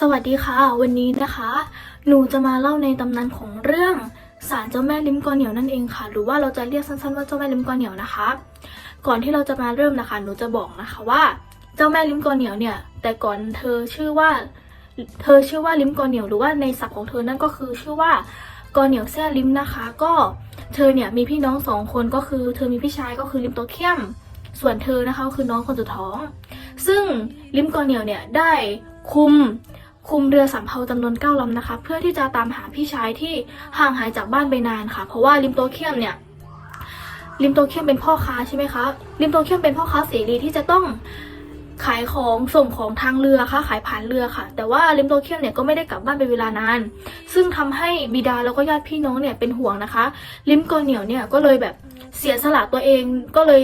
สวัสดีค่ะ วันนี้นะคะ หนูจะมาเล่าในตำนานของเรื่องศาลเจ้าแม่ลิ้มกอเหนียวนั่นเองค่ะ หรือว่าเราจะเรียกสั้นๆว่าเจ้าแม่ลิ้มกอเหนียวนะคะ ก่อนที่เราจะมาเริ่มนะคะ หนูจะบอกนะคะว่า เจ้าแม่ลิ้มกอเหนียวเนี่ย แต่ก่อนเธอชื่อว่า เธอชื่อว่าลิ้มกอเหนียวหรือว่าในศัพท์ของเธอนั่นก็คือชื่อว่ากอเหนียวแซ่ลิ้มนะคะ ก็เธอเนี่ยมีพี่น้องสองคนก็คือ เธอมีพี่ชายก็คือลิมโตเคียมส่วนเธอนะคะคือน้องคนสุดท้อง ซึ่งลิมกอเหนียวเนี่ยได้คุม คุมเรือสำเภาจำนวนเก้าลำนะคะ เพื่อที่จะตามหาพี่ชายที่ห่างหายจากบ้านไปนานค่ะ เพราะว่าลิมโตเคียมเนี่ยลิมโตเคียมเป็นพ่อค้าใช่ไหมคะลิมโตเคียมเป็นพ่อค้าเสรีที่จะต้องขายของส่งของทางเรือค่ะขายผ่านเรือค่ะ แต่ว่าลิมโตเคียมเนี่ยก็ไม่ได้กลับบ้านเป็นเวลานาน ซึ่งทำให้บิดาแล้วก็ญาติพี่น้องเนี่ยเป็นห่วงนะคะลิมโกเหนียวเนี่ยก็เลยแบบเสียสละตัวเองก็เลย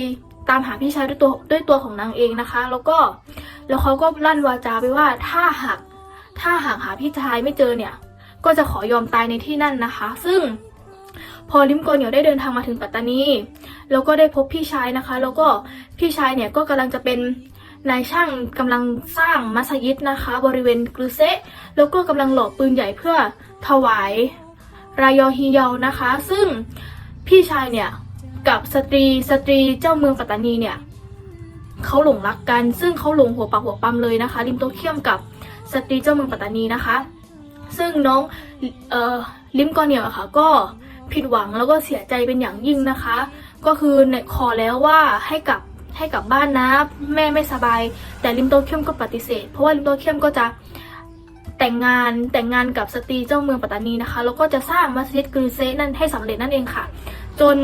ตามหาพี่ชายด้วยตัวด้วยตัวของนางเองนะคะ แล้วก็แล้วเขาก็ลั่นวาจาไปว่าถ้าหาก ถ้าหากหาพี่ชายไม่เจอเนี่ย ก็จะขอยอมตายในที่นั่นนะคะ ซึ่ง พอลิมโกเหนียวได้เดินทางมาถึงปัตตานี แล้วก็ได้พบพี่ชายนะคะ แล้วก็พี่ชายเนี่ยก็กำลังจะเป็นนายช่างกำลังสร้างมัสยิดนะคะ บริเวณกรุเซแล้วก็กำลังหล่อปืนใหญ่เพื่อถวายรายอฮิเยานะคะ ซึ่งพี่ชายเนี่ยกับสตรีสตรีเจ้าเมืองปัตตานีเนี่ย เขาหลงรักกัน ซึ่งเขาหลงหัวปักหัวปั๊มเลยนะคะลิมโตเคียมกับสตรีเจ้าเมืองปัตตานีนะคะ ซึ่งน้องเออลิมกอเนียอะค่ะก็ผิดหวังแล้วก็เสียใจเป็นอย่างยิ่งนะคะ ก็คือเนี่ยขอแล้วว่าให้กลับให้กลับบ้านนะ แม่ไม่สบาย แต่ลิมโตเคียมก็ปฏิเสธ เพราะว่าลิมโตเคียมก็จะแต่งงานแต่งงานกับสตรีเจ้าเมืองปัตตานีนะคะ แล้วก็จะสร้างมัสยิดกรีเซนั่นให้สำเร็จนั่นเองค่ะ จน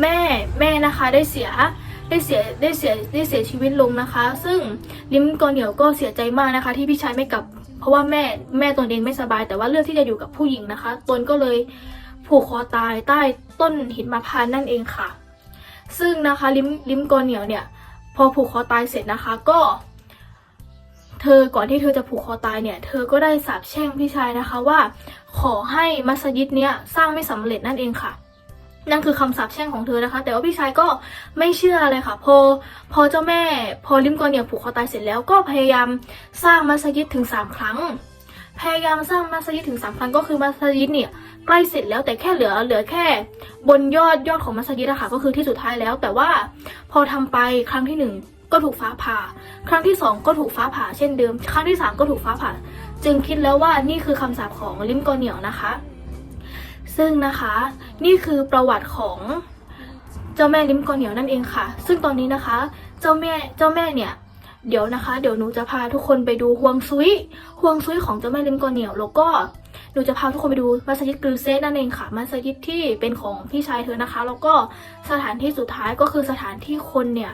แม่แม่นะคะได้เสีย ได้เสียได้เสียได้เสียชีวิตลงนะคะ ซึ่งลิมกอเหนียวก็เสียใจมากนะคะ ที่พี่ชายไม่กลับ เพราะว่าแม่แม่ตนเองไม่สบาย แต่ว่าเลือกที่จะอยู่กับผู้หญิงนะคะ ตนก็เลยผูกคอตายใต้ต้นหินมะพร้าวนั่นเองค่ะ ซึ่งนะคะลิมลิมกอเหนียวเนี่ย พอผูกคอตายเสร็จนะคะก็ เธอก่อนที่เธอจะผูกคอตายเนี่ย เธอก็ได้สาปแช่งพี่ชายนะคะว่า ขอให้มัสยิดเนี้ยสร้างไม่สำเร็จนั่นเองค่ะ นั่นคือคำสาปแช่งของเธอนะคะ แต่ว่าพี่ชายก็ไม่เชื่อเลยค่ะ พอ พอเจ้าแม่ พอลิมกอเหนียผูกคอตายเสร็จแล้วก็พยายามสร้างมัสยิดถึงสามครั้ง พยายามสร้างมัสยิดถึงสามครั้งก็คือมัสยิดเนี่ยใกล้เสร็จแล้วแต่แค่เหลือเหลือแค่ บนยอดยอดของมัสยิดอะค่ะก็คือที่สุดท้ายแล้ว แต่ว่าพอทำไปครั้งที่หนึ่งก็ถูกฟ้าผ่า ครั้งที่สองก็ถูกฟ้าผ่าเช่นเดิม ครั้งที่สามก็ถูกฟ้าผ่า จึงคิดแล้วว่านี่คือคำสาปของลิมกอเหนียวนะคะ ซึ่งนะคะนี่คือประวัติของเจ้าแม่ลิ้มกอเหนียวนั่นเองค่ะ ซึ่งตอนนี้นะคะ เจ้าแม่เจ้าแม่เนี่ยเดี๋ยวนะคะ เดี๋ยวหนูจะพาทุกคนไปดูฮวงซุยฮวงซุยของเจ้าแม่ลิ้มกอเหนียวแล้วก็หนูจะพาทุกคนไปดูมัสยิดกรูเซตนั่นเองค่ะ มัสยิดที่เป็นของพี่ชายเธอนะคะ แล้วก็สถานที่สุดท้ายก็คือสถานที่คนเนี่ย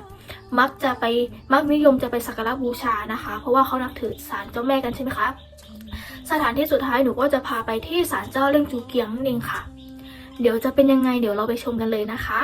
มักจะไปมักนิยมจะไปสักการะบูชานะคะ เพราะว่าเขานับถือศาลเจ้าแม่กันใช่ไหมคะ สถานที่สุดท้ายหนูก็จะพาไปที่ศาลเจ้าเรื่องจูเกียงนั่นเองค่ะ เดี๋ยวจะเป็นยังไงเดี๋ยวเราไปชมกันเลยนะคะ